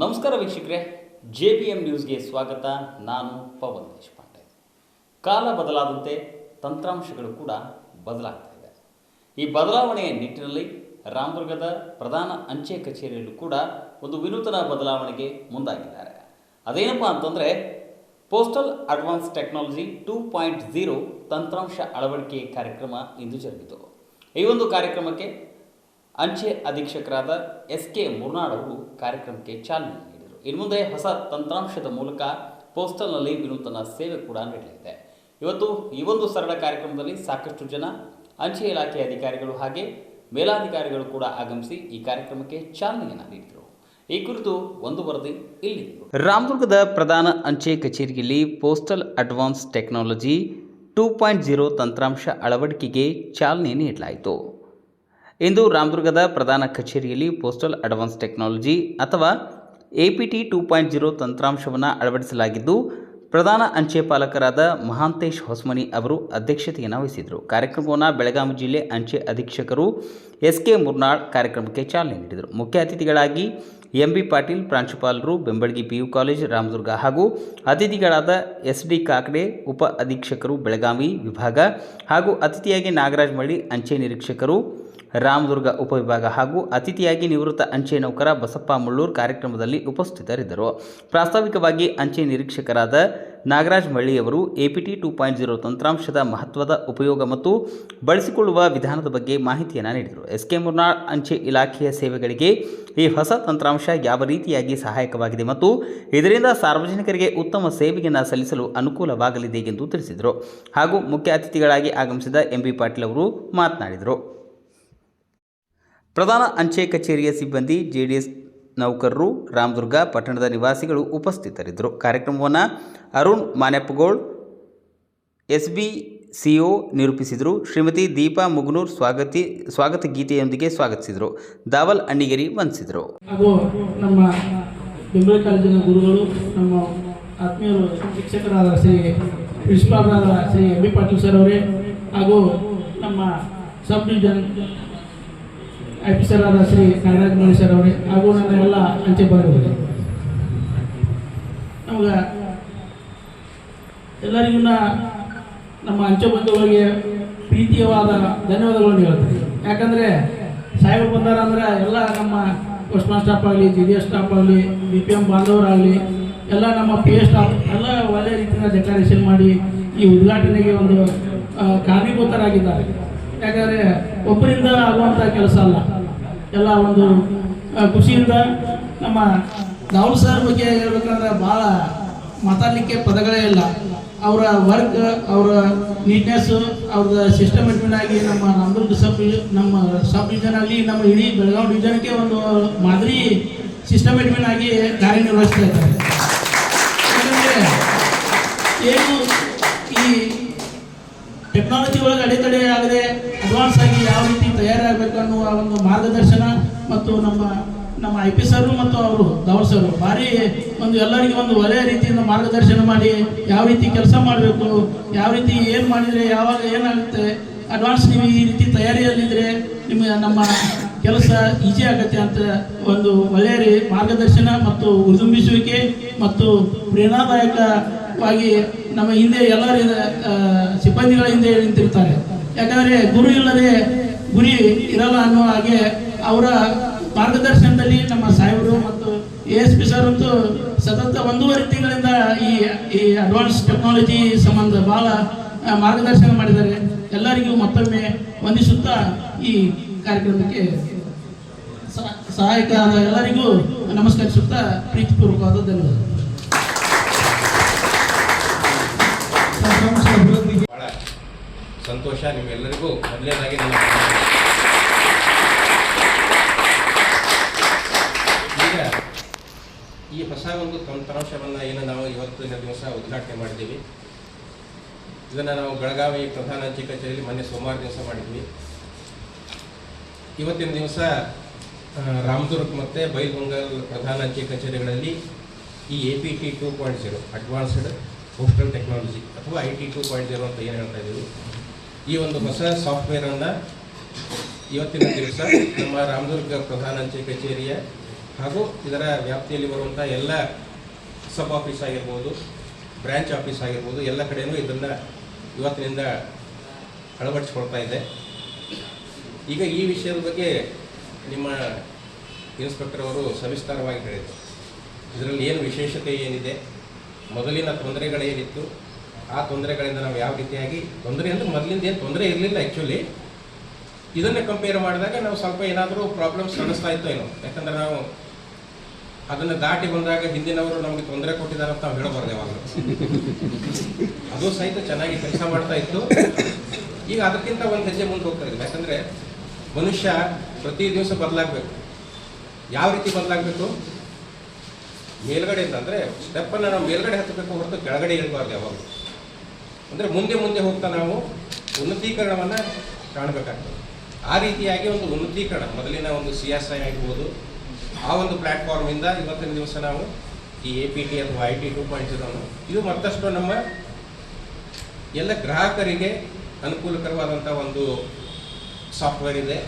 ನಮಸ್ಕಾರ ವೀಕ್ಷಕರೇ, J P M ನ್ಯೂಸ್ಗೆ ಸ್ವಾಗತ. ನಾನು ಪವನ್ ದೇಶಪಾಂಡೆ. ಕಾಲ ಬದಲಾದಂತೆ ತಂತ್ರಾಂಶಗಳು ಕೂಡ ಬದಲಾಗ್ತಾ ಇದೆ ಈ ಬದಲಾವಣೆಯ ನಿಟ್ಟಿನಲ್ಲಿ ರಾಮದುರ್ಗದ ಪ್ರಧಾನ ಅಂಚೆ ಕಚೇರಿಯಲ್ಲೂ ಕೂಡ ಒಂದು ವಿನೂತನ ಬದಲಾವಣೆಗೆ ಮುಂದಾಗಿದ್ದಾರೆ. ಅದೇನಪ್ಪ ಅಂತಂದರೆ, postal advance technology two point zero ತಂತ್ರಾಂಶ ಅಳವಡಿಕೆ ಕಾರ್ಯಕ್ರಮ ಇಂದು ಜರುಗಿತು. ಈ ಒಂದು ಕಾರ್ಯಕ್ರಮಕ್ಕೆ ಅಂಚೆ ಅಧೀಕ್ಷಕರಾದ ಎಸ್ ಕೆ ಮುರ್ನಾಡ್ ಅವರು ಕಾರ್ಯಕ್ರಮಕ್ಕೆ ಚಾಲನೆ ನೀಡಿದರು. ಇನ್ನು ಮುಂದೆ ಹೊಸ ತಂತ್ರಾಂಶದ ಮೂಲಕ ಪೋಸ್ಟಲ್ನಲ್ಲಿ ವಿನೂತನ ಸೇವೆ ಕೂಡ ನೀಡಲಿದೆ. ಇವತ್ತು ಈ ಒಂದು ಸರಳ ಕಾರ್ಯಕ್ರಮದಲ್ಲಿ ಸಾಕಷ್ಟು ಜನ ಅಂಚೆ ಇಲಾಖೆ ಅಧಿಕಾರಿಗಳು ಹಾಗೆ ಮೇಲಾಧಿಕಾರಿಗಳು ಕೂಡ ಆಗಮಿಸಿ ಈ ಕಾರ್ಯಕ್ರಮಕ್ಕೆ ಚಾಲನೆಯನ್ನು ನೀಡಿದರು. ಈ ಕುರಿತು ಒಂದು ವರದಿ ಇಲ್ಲಿ ರಾಮದುರ್ಗದ ಪ್ರಧಾನ ಅಂಚೆ ಕಚೇರಿಯಲ್ಲಿ postal advance technology two point zero ತಂತ್ರಾಂಶ ಅಳವಡಿಕೆಗೆ ಚಾಲನೆ ನೀಡಲಾಯಿತು. ಇಂದು ರಾಮದುರ್ಗದ ಪ್ರಧಾನ ಕಚೇರಿಯಲ್ಲಿ ಪೋಸ್ಟಲ್ ಅಡ್ವಾನ್ಸ್ ಟೆಕ್ನಾಲಜಿ ಅಥವಾ A P T two point zero ತಂತ್ರಾಂಶವನ್ನು ಅಳವಡಿಸಲಾಗಿದ್ದು, ಪ್ರಧಾನ ಅಂಚೆ ಪಾಲಕರಾದ ಮಹಾಂತೇಶ್ ಹೊಸಮನಿ ಅವರು ಅಧ್ಯಕ್ಷತೆಯನ್ನು ವಹಿಸಿದರು ಕಾರ್ಯಕ್ರಮವನ್ನು ಬೆಳಗಾವಿ ಜಿಲ್ಲೆ ಅಂಚೆ ಅಧೀಕ್ಷಕರು ಎಸ್ ಕೆ ಮುರ್ನಾಳ್ ಕಾರ್ಯಕ್ರಮಕ್ಕೆ ಚಾಲನೆ ನೀಡಿದರು. ಮುಖ್ಯ ಅತಿಥಿಗಳಾಗಿ ಎಂ ಬಿ ಪಾಟೀಲ್, ಪ್ರಾಂಶುಪಾಲರು ಬೆಂಬಳಗಿ ಪಿಯು ಕಾಲೇಜ್, ರಾಮದುರ್ಗ ಹಾಗೂ ಅತಿಥಿಗಳಾದ ಎಸ್ ಡಿ ಕಾಕಡೆ, ಉಪ ಅಧೀಕ್ಷಕರು ಬೆಳಗಾವಿ ವಿಭಾಗ ಹಾಗೂ ಅತಿಥಿಯಾಗಿ ನಾಗರಾಜ್ ಮಳ್ಳಿ ಅಂಚೆ ನಿರೀಕ್ಷಕರು ರಾಮದುರ್ಗ ಉಪವಿಭಾಗ ಹಾಗೂ ಅತಿಥಿಯಾಗಿ ನಿವೃತ್ತ ಅಂಚೆ ನೌಕರ ಬಸಪ್ಪ ಮುಳ್ಳೂರ್ ಕಾರ್ಯಕ್ರಮದಲ್ಲಿ ಉಪಸ್ಥಿತರಿದ್ದರು. ಪ್ರಾಸ್ತಾವಿಕವಾಗಿ ಅಂಚೆ ನಿರೀಕ್ಷಕರಾದ ನಾಗರಾಜ್ ಮಳ್ಳಿಯವರು ಎಪಿಟಿ ಟೂ ಪಾಯಿಂಟ್ ಜೀರೋ ತಂತ್ರಾಂಶದ ಮಹತ್ವದ ಉಪಯೋಗ ಮತ್ತು ಬಳಸಿಕೊಳ್ಳುವ ವಿಧಾನದ ಬಗ್ಗೆ ಮಾಹಿತಿಯನ್ನು ನೀಡಿದರು. ಎಸ್ ಕೆ ಮುರ್ನಾಳ್ ಅಂಚೆ ಇಲಾಖೆಯ ಸೇವೆಗಳಿಗೆ ಈ ಹೊಸ ತಂತ್ರಾಂಶ ಯಾವ ರೀತಿಯಾಗಿ ಸಹಾಯಕವಾಗಿದೆ ಮತ್ತು ಇದರಿಂದ ಸಾರ್ವಜನಿಕರಿಗೆ ಉತ್ತಮ ಸೇವೆಯನ್ನು ಸಲ್ಲಿಸಲು ಅನುಕೂಲವಾಗಲಿದೆ ಎಂದು ತಿಳಿಸಿದರು. ಹಾಗೂ ಮುಖ್ಯ ಅತಿಥಿಗಳಾಗಿ ಆಗಮಿಸಿದ ಎಂ ಬಿ ಪಾಟೀಲ್ ಅವರು ಮಾತನಾಡಿದರು. ಪ್ರಧಾನ ಅಂಚೆ ಕಚೇರಿಯ ಸಿಬ್ಬಂದಿ ಜೆಡಿಎಸ್ ನೌಕರರು ರಾಮದುರ್ಗ ಪಟ್ಟಣದ ನಿವಾಸಿಗಳು ಉಪಸ್ಥಿತರಿದ್ದರು. ಕಾರ್ಯಕ್ರಮವನ್ನು Arun Manyappagol S B CO ನಿರೂಪಿಸಿದರು. ಶ್ರೀಮತಿ ದೀಪಾ ಮುಗ್ನೂರ್ ಸ್ವಾಗತಿ, ಸ್ವಾಗತ ಗೀತೆಯೊಂದಿಗೆ ಸ್ವಾಗತಿಸಿದರು. ದಾವಲ್ ಅಣ್ಣಿಗೇರಿ ವಂದಿಸಿದರು. ಹಾಗೂ ನಮ್ಮ ಗುರುಗಳು, ನಮ್ಮ ಆತ್ಮೀಯರು ಶಿಕ್ಷಕರಾದ ಶ್ರೀ ಪ್ರಿನ್ಸಿಪಾಲರಾದ ಶ್ರೀ ಎಂ ಪಾಟೀಲ್ ಸರ್ ಅವರೇ ಹಾಗೂ ನಮ್ಮ ಸಬ್ ಡಿವಿಷನ್ ಆಫೀಸರ್ ಆದ ಶ್ರೀ ನಾಗರಾಜ್ ಸರ್ ಅವರೇ, ಹಾಗೂ ನನ್ನ ಎಲ್ಲ ಅಂಚೆ ಬಂಧುಗಳು ನಮ್ಗೆ ಎಲ್ಲರಿಗೂ ನಮ್ಮ ಅಂಚೆ ಬಂಧುಗಳಿಗೆ ಪ್ರೀತಿಯವಾದ ಧನ್ಯವಾದಗಳನ್ನು ಹೇಳ್ತೀನಿ. ಯಾಕಂದರೆ ಸಾಹೇಬರು ಬಂದಾರ ಅಂದ್ರೆ ಎಲ್ಲ ನಮ್ಮ ಪೋಸ್ಟ್ ಮಾಸ್ಟರ್ ಸ್ಟಾಫ್ ಆಗಲಿ, ಜಿ ಡಿ ಎಸ್ ಸ್ಟಾಫ್ ಆಗಲಿ, ಬಿ ಪಿ ಎಂ ಬಾಂಧವರಾಗಲಿ ಎಲ್ಲ ನಮ್ಮ ಪಿ ಎಸ್ ಸ್ಟಾಫ್ ಎಲ್ಲ ಒಳ್ಳೆಯ ರೀತಿಯಿಂದ ಡೆಕೋರೇಷನ್ ಮಾಡಿ ಈ ಉದ್ಘಾಟನೆಗೆ ಒಂದು ಕಾರಣೀಭೂತರಾಗಿದ್ದಾರೆ ಯಾಕಂದರೆ ಒಬ್ಬರಿಂದ ಆಗುವಂಥ ಕೆಲಸ ಅಲ್ಲ. ಎಲ್ಲ ಒಂದು ಖುಷಿಯಿಂದ ನಮ್ಮ ರಾಹುಲ್ ಸರ್ ಬಗ್ಗೆ ಹೇಳ್ಬೇಕಂದ್ರೆ ಭಾಳ ಮಾತಾಡಲಿಕ್ಕೆ ಪದಗಳೇ ಇಲ್ಲ. ಅವರ ವರ್ಕ್, ಅವರ ನೀಟ್ನೆಸ್, ಅವ್ರದ ಸಿಸ್ಟಮೆಟಿಕ್ ಆಗಿ ನಮ್ಮ ನಮ್ದುರ್ಗ ಸಬ್ ನಮ್ಮ ಸಬ್ ಡಿವಿಷನ್ ಆಗಲಿ ನಮ್ಮ ಇಡೀ ಬೆಳಗಾವಿ ಡಿವಿಷನ್ಗೆ ಒಂದು ಮಾದರಿ ಸಿಸ್ಟಮೆಟಿಕ್ ಆಗಿ ಕಾರ್ಯನಿರ್ವಹಿಸ್ತಾ ಇದ್ದಾರೆ. ಏನು ಈ ಟೆಕ್ನಾಲಜಿ ಒಳಗೆ ಅಡೆತಡೆ ಆಗದೆ ಅಡ್ವಾನ್ಸ್ ಆಗಿ ಯಾವ ರೀತಿ ತಯಾರಾಗಬೇಕು ಅನ್ನುವ ಒಂದು ಮಾರ್ಗದರ್ಶನ ಮತ್ತು ನಮ್ಮ ನಮ್ಮ ಐ ಪಿ ಸರ್ ಮತ್ತು ಅವರು ಗೌರ್ ಸರ್ ಭಾರಿ ಒಂದು ಎಲ್ಲರಿಗೂ ಒಂದು ಒಳ್ಳೆಯ ರೀತಿಯಿಂದ ಮಾರ್ಗದರ್ಶನ ಮಾಡಿ ಯಾವ ರೀತಿ ಕೆಲಸ ಮಾಡಬೇಕು, ಯಾವ ರೀತಿ ಏನು ಮಾಡಿದರೆ ಯಾವಾಗ ಏನಾಗುತ್ತೆ ಅಡ್ವಾನ್ಸ್ ನೀವು ಈ ರೀತಿ ತಯಾರಿಯಲ್ಲಿದ್ದರೆ ನಿಮಗೆ ನಮ್ಮ ಕೆಲಸ ಈಜಿ ಆಗುತ್ತೆ ಅಂತ ಒಂದು ಒಳ್ಳೆಯ ಮಾರ್ಗದರ್ಶನ ಮತ್ತು ಉದುಂಬಿಸುವಿಕೆ ಮತ್ತು ಪ್ರೇರಣಾದಾಯಕವಾಗಿ ನಮ್ಮ ಹಿಂದೆ ಎಲ್ಲರ ಸಿಬ್ಬಂದಿಗಳ ಹಿಂದೆ ನಿಂತಿರ್ತಾರೆ. ಯಾಕಂದರೆ ಗುರು ಇಲ್ಲದೆ ಗುರಿ ಇರಲ್ಲ ಅನ್ನೋ ಹಾಗೆ ಅವರ ಮಾರ್ಗದರ್ಶನದಲ್ಲಿ ನಮ್ಮ ಸಾಹೇಬರು ಮತ್ತು ಎ ಎಸ್ ಪಿ ಸರ್ ಅಂತೂ ಸತತ ಒಂದೂವರೆ ತಿಂಗಳಿಂದ ಈ ಈ ಅಡ್ವಾನ್ಸ್ ಟೆಕ್ನಾಲಜಿ ಸಂಬಂಧ ಭಾಳ ಮಾರ್ಗದರ್ಶನ ಮಾಡಿದ್ದಾರೆ. ಎಲ್ಲರಿಗೂ ಮತ್ತೊಮ್ಮೆ ವಂದಿಸುತ್ತಾ ಈ ಕಾರ್ಯಕ್ರಮಕ್ಕೆ ಸಹ- ಸಹಾಯಕ ಆದ ಎಲ್ಲರಿಗೂ ನಮಸ್ಕರಿಸುತ್ತಾ ಪ್ರೀತಿಪೂರ್ವಕವಾದ ಧನ್ಯವಾದ ಸಂತೋಷ ನಿಮ್ಮೆಲ್ಲರಿಗೂ. ಮೊದಲನೇದಾಗಿ ನಾನು ಈಗ ಈ ಹೊಸ ಒಂದು ತಂತ್ರಾಂಶವನ್ನು ಏನು ನಾವು ಇವತ್ತಿನ ದಿವಸ ಉದ್ಘಾಟನೆ ಮಾಡಿದ್ದೀವಿ. ಇದನ್ನು ನಾವು ಬೆಳಗಾವಿ ಪ್ರಧಾನ ಅಂಚೆ ಕಚೇರಿಯಲ್ಲಿ ಮೊನ್ನೆ ಸೋಮವಾರ ದಿವಸ ಮಾಡಿದ್ವಿ. ಇವತ್ತಿನ ದಿವಸ ರಾಮದುರ್ಗ್ ಮತ್ತು ಬೈಲ್ಗೊಂಗಲ್ ಪ್ರಧಾನ ಅಂಚೆ ಕಚೇರಿಗಳಲ್ಲಿ ಈ A P T two point zero advanced postal technology ಅಥವಾ I T two point zero ಅಂತ ಏನು ಹೇಳ್ತಾ ಇದ್ದೀವಿ. ಈ ಒಂದು ಹೊಸ ಸಾಫ್ಟ್ವೇರನ್ನು ಇವತ್ತಿನ ದಿವಸ ನಮ್ಮ ರಾಮದುರ್ಗ ಪ್ರಧಾನ ಅಂಚೆ ಕಚೇರಿಯ ಹಾಗೂ ಇದರ ವ್ಯಾಪ್ತಿಯಲ್ಲಿ ಬರುವಂಥ ಎಲ್ಲ ಸಬ್ ಆಫೀಸ್ ಆಗಿರ್ಬೋದು ಬ್ರಾಂಚ್ ಆಫೀಸ್ ಆಗಿರ್ಬೋದು, ಎಲ್ಲ ಕಡೆಯೂ ಇದನ್ನು ಇವತ್ತಿನಿಂದ ಅಳವಡಿಸ್ಕೊಳ್ತಾ ಇದೆ. ಈಗ ಈ ವಿಷಯದ ಬಗ್ಗೆ ನಿಮ್ಮ ಇನ್ಸ್ಪೆಕ್ಟರ್ ಅವರು ಸವಿಸ್ತಾರವಾಗಿ ಹೇಳಿದರು. ಇದರಲ್ಲಿ ಏನು ವಿಶೇಷತೆ ಏನಿದೆ? ಮೊದಲಿನ ತೊಂದರೆಗಳೇನಿತ್ತು? ಆ ತೊಂದರೆಗಳಿಂದ ನಾವು ಯಾವ ರೀತಿಯಾಗಿ, ತೊಂದರೆ ಅಂದ್ರೆ ಮೊದಲಿಂದ ಏನು ತೊಂದರೆ ಇರಲಿಲ್ಲ ಆ್ಯಕ್ಚುಲಿ ಇದನ್ನು ಕಂಪೇರ್ ಮಾಡಿದಾಗ ನಾವು ಸ್ವಲ್ಪ ಏನಾದರೂ ಪ್ರಾಬ್ಲಮ್ಸ್ ಕಾಣಿಸ್ತಾ ಇತ್ತು ಏನೋ. ಯಾಕಂದ್ರೆ ನಾವು ಅದನ್ನು ದಾಟಿ ಬಂದಾಗ ಹಿಂದಿನವರು ನಮಗೆ ತೊಂದರೆ ಕೊಟ್ಟಿದ್ದಾರೆ ಅಂತ ನಾವು ಹೇಳಬಾರ್ದು ಯಾವಾಗಲೂ. ಅದು ಸಹಿತ ಚೆನ್ನಾಗಿ ಕೆಲಸ ಮಾಡ್ತಾ ಇತ್ತು. ಈಗ ಅದಕ್ಕಿಂತ ಒಂದು ಹೆಜ್ಜೆ ಮುಂದೆ ಹೋಗ್ತಾ ಇದ್ದೀವಿ ಯಾಕಂದರೆ ಮನುಷ್ಯ ಪ್ರತಿ ದಿವಸ ಬದಲಾಗಬೇಕು. ಯಾವ ರೀತಿ ಬದಲಾಗಬೇಕು? ಮೇಲ್ಗಡೆ ಅಂದರೆ ಸ್ಟೆಪ್ಪನ್ನು ನಾವು ಮೇಲ್ಗಡೆ ಹತ್ತಬೇಕು ಹೊರತು ಕೆಳಗಡೆ ಇರಬಾರ್ದು ಯಾವಾಗಲೂ. ಅಂದರೆ ಮುಂದೆ ಮುಂದೆ ಹೋಗ್ತಾ ನಾವು ಉನ್ನತೀಕರಣವನ್ನು ಕಾಣಬೇಕಾಗ್ತದೆ. ಆ ರೀತಿಯಾಗಿ ಒಂದು ಉನ್ನತೀಕರಣ, ಮೊದಲಿನ ಒಂದು ಸಿ ಎಸ್ ಐ ಆಗಿರ್ಬೋದು, ಆ ಒಂದು ಪ್ಲ್ಯಾಟ್ಫಾರ್ಮಿಂದ ಇವತ್ತಿನ ದಿವಸ ನಾವು ಈ ಎ ಪಿ ಟಿ ಅಥವಾ ಐ ಟಿ ಟೂ ಪಾಯಿಂಟ್ ಜೀರೋನು ಇದು ಮತ್ತಷ್ಟು ನಮ್ಮ ಎಲ್ಲ ಗ್ರಾಹಕರಿಗೆ ಅನುಕೂಲಕರವಾದಂಥ ಒಂದು ಸಾಫ್ಟ್ವೇರ್ ಇದೆ.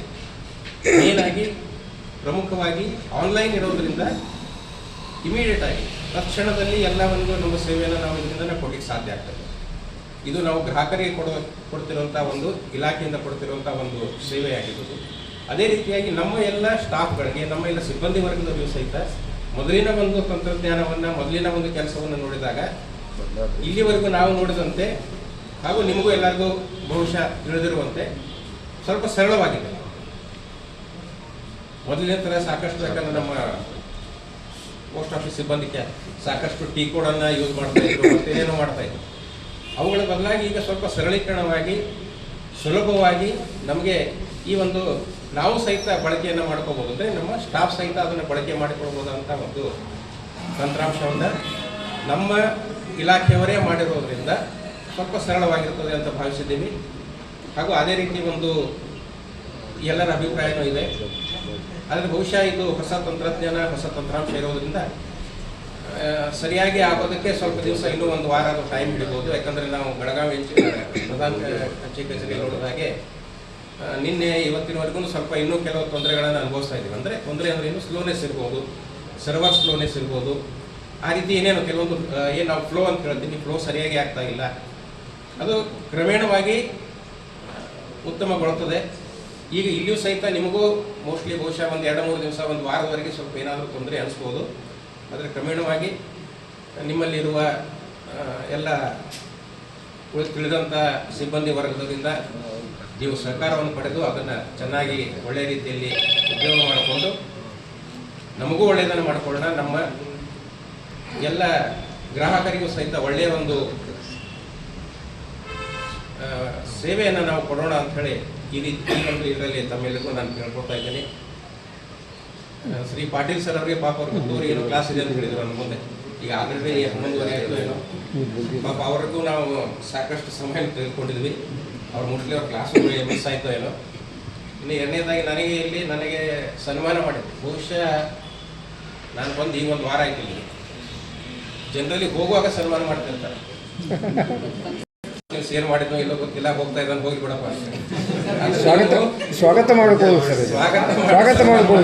ಮೇನಾಗಿ ಪ್ರಮುಖವಾಗಿ ಆನ್ಲೈನ್ ಇರೋದರಿಂದ ಇಮಿಡಿಯೇಟ್ ಆಗಿ ತಕ್ಷಣದಲ್ಲಿ ಎಲ್ಲ ಒಂದು ನಮ್ಮ ಸೇವೆಯನ್ನು ನಾವು ಇದರಿಂದ ಕೊಡಲಿಕ್ಕೆ ಸಾಧ್ಯ ಆಗ್ತದೆ. ಇದು ನಾವು ಗ್ರಾಹಕರಿಗೆ ಕೊಡುವ ಕೊಡ್ತಿರುವಂಥ ಒಂದು ಇಲಾಖೆಯಿಂದ ಕೊಡ್ತಿರುವಂಥ ಒಂದು ಸೇವೆಯಾಗಿರ್ಬೋದು. ಅದೇ ರೀತಿಯಾಗಿ ನಮ್ಮ ಎಲ್ಲ ಸ್ಟಾಫ್ಗಳಿಗೆ, ನಮ್ಮ ಎಲ್ಲ ಸಿಬ್ಬಂದಿ ವರ್ಗದವರು ಸಹಿತ ಮೊದಲಿನ ಒಂದು ತಂತ್ರಜ್ಞಾನವನ್ನು, ಮೊದಲಿನ ಒಂದು ಕೆಲಸವನ್ನು ನೋಡಿದಾಗ ಇಲ್ಲಿವರೆಗೂ ನಾವು ನೋಡಿದಂತೆ ಹಾಗೂ ನಿಮಗೂ ಎಲ್ಲರಿಗೂ ಬಹುಶಃ ತಿಳಿದಿರುವಂತೆ ಸ್ವಲ್ಪ ಸರಳವಾಗಿದೆ. ಮೊದಲಿನ ಥರ ಸಾಕಷ್ಟು ಯಾಕಂದ್ರೆ ನಮ್ಮ ಪೋಸ್ಟ್ ಆಫೀಸ್ ಸಿಬ್ಬಂದಿಗೆ ಸಾಕಷ್ಟು ಟೀ ಕೋಡನ್ನು ಯೂಸ್ ಮಾಡ್ತಾ ಇದ್ರು ಮತ್ತೆ ಏನೇನೋ ಮಾಡ್ತಾ ಇದ್ರು. ಅವುಗಳ ಬದಲಾಗಿ ಈಗ ಸ್ವಲ್ಪ ಸರಳೀಕರಣವಾಗಿ, ಸುಲಭವಾಗಿ ನಮಗೆ ಈ ಒಂದು ನಾವು ಸಹಿತ ಬಳಕೆಯನ್ನು ಮಾಡ್ಕೋಬೋದು. ಅಂದರೆ ನಮ್ಮ ಸ್ಟಾಫ್ ಸಹಿತ ಅದನ್ನು ಬಳಕೆ ಮಾಡಿಕೊಳ್ಬೋದಂಥ ಒಂದು ತಂತ್ರಾಂಶವನ್ನು ನಮ್ಮ ಇಲಾಖೆಯವರೇ ಮಾಡಿರೋದ್ರಿಂದ ಸ್ವಲ್ಪ ಸರಳವಾಗಿರ್ತದೆ ಅಂತ ಭಾವಿಸಿದ್ದೀವಿ. ಹಾಗೂ ಅದೇ ರೀತಿ ಒಂದು ಎಲ್ಲರ ಅಭಿಪ್ರಾಯನೂ ಇದೆ. ಆದರೆ ಬಹುಶಃ ಇದು ಹೊಸ ತಂತ್ರಜ್ಞಾನ, ಹೊಸ ತಂತ್ರಾಂಶ ಇರೋದ್ರಿಂದ ಸರಿಯಾಗಿ ಆಗೋದಕ್ಕೆ ಸ್ವಲ್ಪ ದಿವಸ ಇನ್ನೂ ಒಂದು ವಾರ ಅದು ಟೈಮ್ ಹಿಡಿಬೋದು. ಯಾಕಂದರೆ ನಾವು ಬೆಳಗಾವಿ ಪ್ರಧಾನ ಅಂಚೆ ಕಚೇರಿ ನೋಡಿದ ಹಾಗೆ ನಿನ್ನೆ ಇವತ್ತಿನವರೆಗೂ ಸ್ವಲ್ಪ ಇನ್ನೂ ಕೆಲವು ತೊಂದರೆಗಳನ್ನು ಅನುಭವಿಸ್ತಾ ಇದ್ದೀವಿ. ಅಂದರೆ ತೊಂದರೆ ಅಂದರೆ ಇನ್ನೂ ಸ್ಲೋನೆಸ್ ಇರ್ಬೋದು ಸರ್ವರ್ ಸ್ಲೋನೆಸ್ ಇರ್ಬೋದು. ಆ ರೀತಿ ಏನೇನು ಕೆಲವೊಂದು ಏನು ನಾವು ಫ್ಲೋ ಅಂತ ಹೇಳ್ತೀವಿ ಫ್ಲೋ ಸರಿಯಾಗಿ ಆಗ್ತಾ ಇಲ್ಲ. ಅದು ಕ್ರಮೇಣವಾಗಿ ಉತ್ತಮಗೊಳ್ಳುತ್ತದೆ. ಈಗ ಇಲ್ಲಿಯೂ ಸಹಿತ ನಿಮಗೂ ಮೋಸ್ಟ್ಲಿ ಬಹುಶಃ ಒಂದು ಎರಡು ಮೂರು ದಿವಸ, ಒಂದು ವಾರದವರೆಗೆ ಸ್ವಲ್ಪ ಏನಾದರೂ ತೊಂದರೆ ಅನಿಸ್ಬೋದು. ಆದರೆ ಕ್ರಮೇಣವಾಗಿ ನಿಮ್ಮಲ್ಲಿರುವ ಎಲ್ಲ ತಿಳಿದಂಥ ಸಿಬ್ಬಂದಿ ವರ್ಗದಿಂದ ನೀವು ಸಹಕಾರವನ್ನು ಪಡೆದು ಅದನ್ನು ಚೆನ್ನಾಗಿ ಒಳ್ಳೆಯ ರೀತಿಯಲ್ಲಿ ಉದ್ಯೋಗ ಮಾಡಿಕೊಂಡು ನಮಗೂ ಒಳ್ಳೆಯದನ್ನು ಮಾಡಿಕೊಳ್ಳೋಣ. ನಮ್ಮ ಎಲ್ಲ ಗ್ರಾಹಕರಿಗೂ ಸಹಿತ ಒಳ್ಳೆಯ ಒಂದು ಸೇವೆಯನ್ನು ನಾವು ಕೊಡೋಣ ಅಂಥೇಳಿ ಈ ರೀತಿ ಒಂದು ಇದರಲ್ಲಿ ತಮ್ಮೆಲ್ಲರಿಗೂ ನಾನು ಕೇಳ್ಕೊಳ್ತಾ ಇದ್ದೀನಿ. ಶ್ರೀ ಪಾಟೀಲ್ ಸರ್ ಅವರಿಗೆ ಪಾಪ ಅವ್ರ ಗೊತ್ತೂರು ಏನೋ ಕ್ಲಾಸ್ ಇದೆ ಅಂತ ಹೇಳಿದ್ರು ನನ್ನ ಮುಂದೆ. ಈಗ ಆಲ್ರೆಡಿ ಹನ್ನೊಂದುವರೆ ಆಯಿತು ಏನೋ. ಪಾಪ ಅವ್ರಿಗೂ ನಾವು ಸಾಕಷ್ಟು ಸಮಯ ತೆಗೆದುಕೊಂಡಿದ್ವಿ. ಅವ್ರ ಮುಟ್ಲಿ ಅವ್ರ ಕ್ಲಾಸ್ ಮಿಸ್ ಆಯಿತು ಏನೋ. ಇನ್ನು ಎರಡನೇದಾಗಿ ನನಗೆ ಇಲ್ಲಿ ನನಗೆ ಸನ್ಮಾನ ಮಾಡಿದ್ರು. ಬಹುಶಃ ನಾನು ಬಂದು ಈಗ ಒಂದು ವಾರ ಆಯ್ತು ಇಲ್ಲಿ ಜನರಲ್ಲಿ ಹೋಗುವಾಗ ಸನ್ಮಾನ ಮಾಡ್ತಿರ್ತಾರೆ ಸೇರ್ ಮಾಡಿದ್ನೋ ಇಲ್ಲೋ ಗೊತ್ತಿಲ್ಲ ಹೋಗ್ತಾ ಇದ್ದಾನೆ ಹೋಗಿ ಬಿಡಪ್ಪ. ಸ್ವಾಗತ ಸ್ವಾಗತ ಮಾಡ್ಬೋದು ಸ್ವಾಗತ ಮಾಡ್ಬೋದು